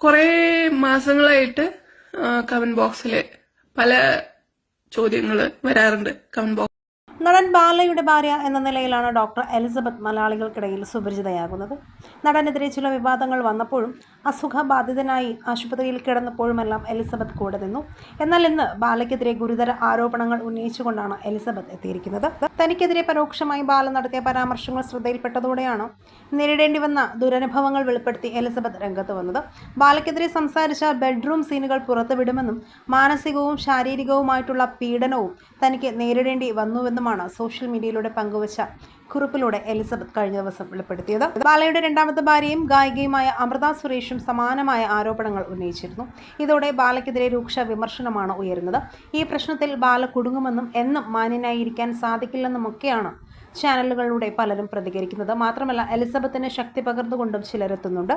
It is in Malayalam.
കുറേ മാസങ്ങളായിട്ട് കമന്റ് ബോക്സിൽ പല ചോദ്യങ്ങൾ വരാറുണ്ട്. കമന്റ് ബോക്സ് നടൻ ബാലയുടെ ഭാര്യ എന്ന നിലയിലാണ് ഡോക്ടർ എലിസബത്ത് മലയാളികൾക്കിടയിൽ സുപരിചിതയാകുന്നത്. നടനെതിരെ ചില വിവാദങ്ങൾ വന്നപ്പോഴും അസുഖബാധിതനായി ആശുപത്രിയിൽ കിടന്നപ്പോഴുമെല്ലാം എലിസബത്ത് കൂടെ നിന്നു. എന്നാൽ ഇന്ന് ബാലയ്ക്കെതിരെ ഗുരുതര ആരോപണങ്ങൾ ഉന്നയിച്ചുകൊണ്ടാണ് എലിസബത്ത് എത്തിയിരിക്കുന്നത്. തനിക്കെതിരെ പരോക്ഷമായി ബാല നടത്തിയ പരാമർശങ്ങൾ ശ്രദ്ധയിൽപ്പെട്ടതോടെയാണ് നേരിടേണ്ടി വന്ന ദുരനുഭവങ്ങൾ വെളിപ്പെടുത്തി എലിസബത്ത് രംഗത്ത് വന്നത്. ബാലയ്ക്കെതിരെ സംസാരിച്ച ബെഡ്റൂം സീനുകൾ പുറത്തുവിടുമെന്നും മാനസികവും ശാരീരികവുമായിട്ടുള്ള പീഡനവും തനിക്ക് നേരിടേണ്ടി വന്നുവെന്നുമാണ് സോഷ്യൽ മീഡിയയിലൂടെ പങ്കുവച്ച കുറിപ്പിലൂടെ എലിസബത്ത് കഴിഞ്ഞ ദിവസം വെളിപ്പെടുത്തിയത്. ബാലയുടെ രണ്ടാമത്തെ ഭാര്യയും ഗായികയുമായ അമൃത സുരേഷും സമാനമായ ആരോപണങ്ങൾ ഉന്നയിച്ചിരുന്നു. ഇതോടെ ബാലയ്ക്കെതിരെ രൂക്ഷ വിമർശനമാണ് ഉയരുന്നത്. ഈ പ്രശ്നത്തിൽ ബാല കുടുങ്ങുമെന്നും എന്നും മാന്യനായിരിക്കാൻ സാധിക്കില്ലെന്നുമൊക്കെയാണ് ചാനലുകളിലൂടെ പലരും പ്രതികരിക്കുന്നത്. മാത്രമല്ല എലിസബത്തിന് ശക്തി പകർന്നുകൊണ്ടും ചിലരെത്തുന്നുണ്ട്.